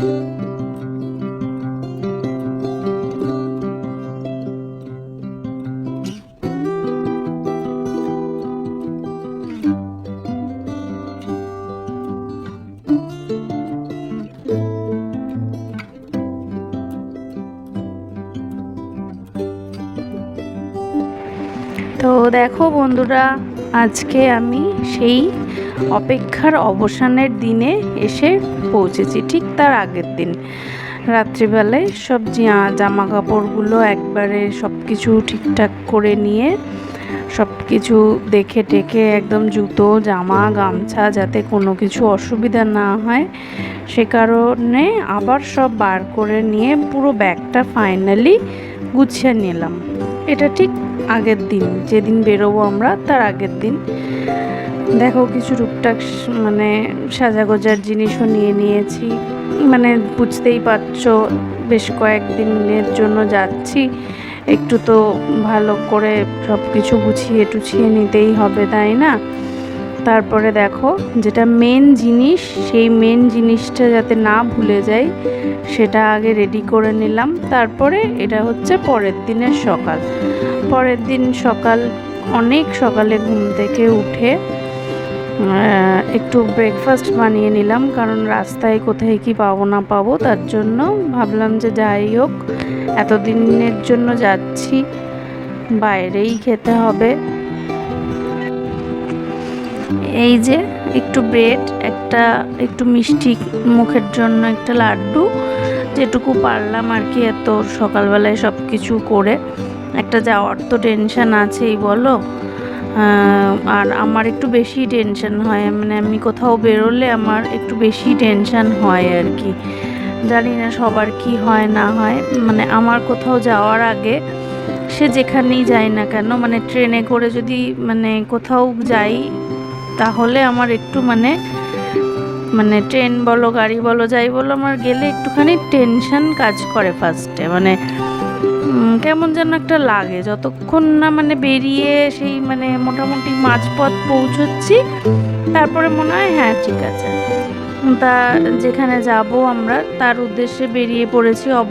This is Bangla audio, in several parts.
তো দেখো বন্ধুরা আজকে আমি সেই অপেক্ষার অবসানের দিনে এসে পৌঁছেছি, ঠিক তার আগের দিন। রাত্রিবেলায় সব জামা কাপড়গুলো একবারে সব কিছু ঠিকঠাক করে নিয়ে সব কিছু দেখে টেকে একদম জুতো, জামা, গামছা যাতে কোনো কিছু অসুবিধা না হয়, সে কারণে আবার সব বার করে নিয়ে পুরো ব্যাগটা ফাইনালি গুছিয়ে নিলাম। এটা ঠিক আগের দিন, যেদিন বেরোবো আমরা, তার আগের দিন। দেখো কিছু স- মানে সাজাগোজার জিনিসও নিয়ে নিয়েছি। মানে বুঝতেই পারছ, বেশ কয়েকদিনের জন্য যাচ্ছি। একটু তো ভালো করে সব কিছু গুছিয়ে টুছিয়ে নিতেই হবে, তাই না? তারপরে দেখো, যেটা মেন জিনিস, সেই মেন জিনিসটা যাতে না ভুলে যাই, সেটা আগে রেডি করে নিলাম। তারপরে এটা হচ্ছে পরের দিনের সকাল। পরের দিন সকাল, অনেক সকালে ঘুম থেকে উঠে একটু ব্রেকফাস্ট বানিয়ে নিলাম। কারণ রাস্তায় কোথায় কি পাবো না পাবো, তার জন্য ভাবলাম যে যাই হোক, এতদিনের জন্য যাচ্ছি। বাইরেই খেতে হবে। এই যে একটু ব্রেড, একটা একটু মিষ্টি মুখের জন্য একটা লাড্ডু, যেটুকু পারলাম আর কি এত সকালবেলায় সব কিছু করে। একটা যাওয়ার তো টেনশন আছেই বলো। আর আমার একটু বেশি টেনশন হয় মানে আমি কোথাও বেরোলে আমার একটু বেশি টেনশন হয় আর কি। জানি না সবার কি হয়, না হয় মানে আমার কোথাও যাওয়ার আগে সে যেখানেই যাই না কেন মানে ট্রেনে করে যদি মানে কোথাও যাই তাহলে আমার একটু মানে মানে ট্রেন বলো, গাড়ি বলো, যাই বলো, আমার গেলে একটুখানি টেনশন কাজ করে ফার্স্টে মানে কেমন যেন একটা লাগে। যতক্ষণ না মানে বেরিয়ে সেই মানে মোটামুটি মাঝপথ পৌঁছচ্ছি, তারপরে মনে হয় হ্যাঁ ঠিক আছে। তা যেখানে যাব আমরা, তার উদ্দেশ্যে বেরিয়ে পড়েছি, অব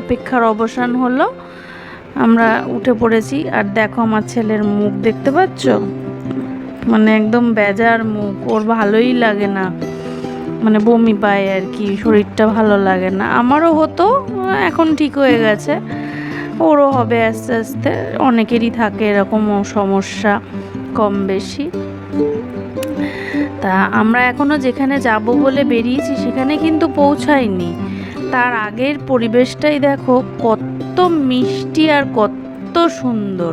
অপেক্ষার অবসান হলো। আমরা উঠে পড়েছি, আর দেখো আমার ছেলের মুখ, দেখতে পাচ্ছ? মানে একদম বেজার মুখ, ওর ভালোই লাগে না। মানে বমি পায় আর কি, শরীরটা ভালো লাগে না। আমারও হতো, এখন ঠিক হয়ে গেছে। ওরও হবে আস্তে আস্তে, অনেকেরই থাকে এরকম সমস্যা কম বেশি। তা আমরা এখনও যেখানে যাব বলে বেরিয়েছি, সেখানে কিন্তু পৌঁছাইনি তার আগের পরিবেশটাই দেখো, কত মিষ্টি আর কত সুন্দর।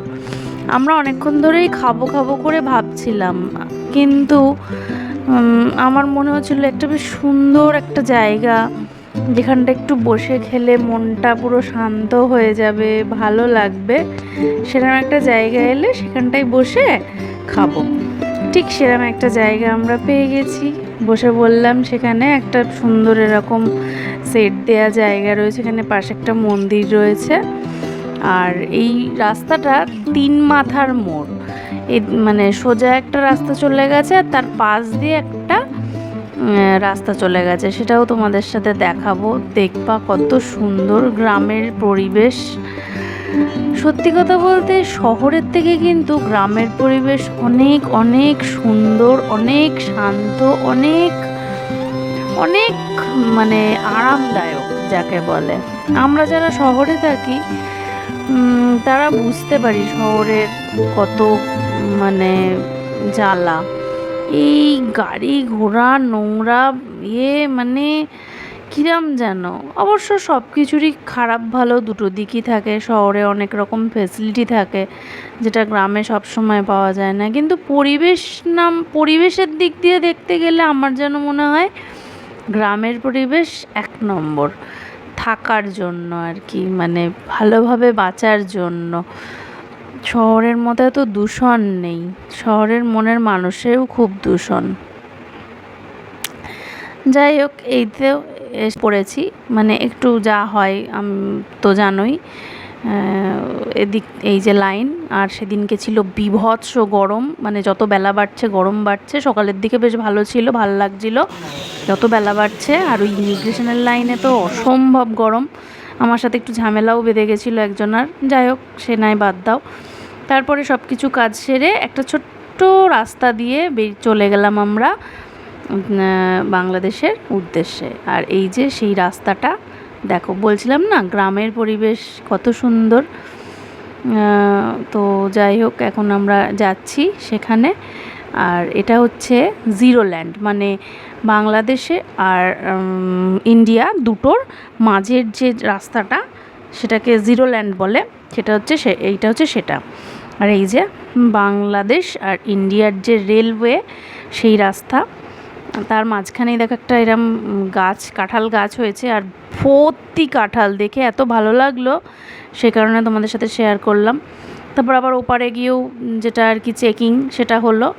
আমরা অনেকক্ষণ ধরেই খাব খাব করে ভাবছিলাম। কিন্তু আমার মনে হচ্ছিল একটা বেশ সুন্দর একটা জায়গা, যেখানটা একটু বসে খেলে মনটা পুরো শান্ত হয়ে যাবে, ভালো লাগবে। সেরকম একটা জায়গা এলে সেখানটায় বসে খাব। ঠিক সেরকম একটা জায়গা আমরা পেয়ে গেছি। বসে বললাম, সেখানে একটা সুন্দর এরকম সেট দেয়া জায়গা রয়েছে, এখানে পাশে একটা মন্দির রয়েছে। আর এই রাস্তাটা তিন মাথার মোড়। এই মানে সোজা একটা রাস্তা চলে গেছে আর তার পাশ দিয়ে একটা রাস্তা চলে গেছে। সেটাও তোমাদের সাথে দেখাবো। দেখবা কত সুন্দর গ্রামের পরিবেশ। সত্যি কথা বলতে শহরের থেকে কিন্তু গ্রামের পরিবেশ অনেক অনেক সুন্দর, অনেক শান্ত, অনেক অনেক মানে আরামদায়ক যাকে বলে। আমরা যারা শহরে থাকি তারা বুঝতে পারি শহরের কত মানে জ্বালা। এই গাড়ি ঘোড়া, নোংরা ইয়ে মানে কিরাম যেন? অবশ্য সব কিছুরই খারাপ ভালো দুটো দিকই থাকে। শহরে অনেক রকম ফেসিলিটি থাকে, যেটা গ্রামে সব সময় পাওয়া যায় না। কিন্তু পরিবেশ নাম, পরিবেশের দিক দিয়ে দেখতে গেলে আমার যেন মনে হয়, গ্রামের পরিবেশ এক নম্বর। থাকার জন্য আর কি মানে ভালোভাবে বাঁচার জন্য। শহরের মতো এত দূষণ নেই, শহরের মনের মানুষেরও খুব দূষণ। যাই হোক, এইতেও পড়েছি মানে একটু যা হয় তো জানোই। এদিক, এই যে লাইন, আর সেদিনকে ছিল বিভৎস গরম মানে যত বেলা বাড়ছে গরম বাড়ছে, সকালের দিকে বেশ ভালো ছিল, ভালো লাগছিল। যত বেলা বাড়ছে আর ওই ইমিগ্রেশনের লাইনে তো অসম্ভব গরম। আমার সাথে একটু ঝামেলাও বেঁধে গেছিল একজনার যাই হোক সে নাই বাদ দাও। তারপরে সব কিছু কাজ সেরে একটা ছোট্ট রাস্তা দিয়ে চলে গেলাম আমরা বাংলাদেশের উদ্দেশ্যে। আর এই যে সেই রাস্তাটা, দেখো, বলছিলাম না, গ্রামের পরিবেশ কত সুন্দর। তো যাই হোক, এখন আমরা যাচ্ছি সেখানে। আর এটা হচ্ছে জিরো ল্যান্ড মানে বাংলাদেশে আর ইন্ডিয়া দুটোর মাঝের যে রাস্তাটা সেটাকে জিরো ল্যান্ড বলে, সেটা হচ্ছে সে, এইটা হচ্ছে সেটা। আর এই যে বাংলাদেশ আর ইন্ডিয়ার যে রেলওয়ে সেই রাস্তা, তার মাঝখানেই দেখো একটা এরম গাছ, কাঁঠাল গাছ হয়েছে আর ভর্তি কাঁঠাল, দেখে এত ভালো লাগল। সে কারণে তোমাদের সাথে শেয়ার করলাম। তারপর আবার ওপারে গিয়েও যেটা আর কি চেকিং সেটা হলো।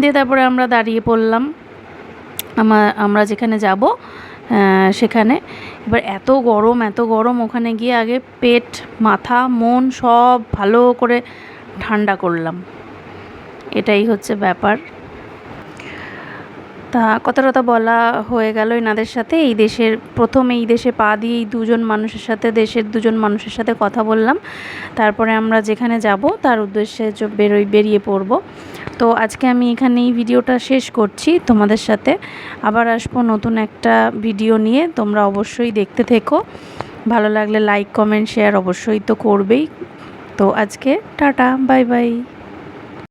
দিয়ে তারপরে আমরা দাঁড়িয়ে পড়লাম। আমার আমরা যেখানে যাব সেখানে। এবার এত গরম এত গরম, ওখানে গিয়ে আগে পেট, মাথা, মন সব ভালো করে ঠান্ডা করলাম। এটাই হচ্ছে ব্যাপার। তা কথা টথা বলা হয়ে গেল এনাদের সাথে? এই দেশের প্রথম এই দেশে পা দিয়ে এই দুজন মানুষের সাথে, দেশের দুজন মানুষের সাথে কথা বললাম। তারপরে আমরা যেখানে যাব, তার উদ্দেশ্যে বেরোই, বেরিয়ে পড়ব। তো আজকে আমি এখানে এই ভিডিওটা শেষ করছি তোমাদের সাথে। আবার আসব নতুন একটা ভিডিও নিয়ে, তোমরা অবশ্যই দেখতে থেকো। ভালো লাগলে লাইক কমেন্ট শেয়ার অবশ্যই তো করবেই। তো আজকে টাটা বাই বাই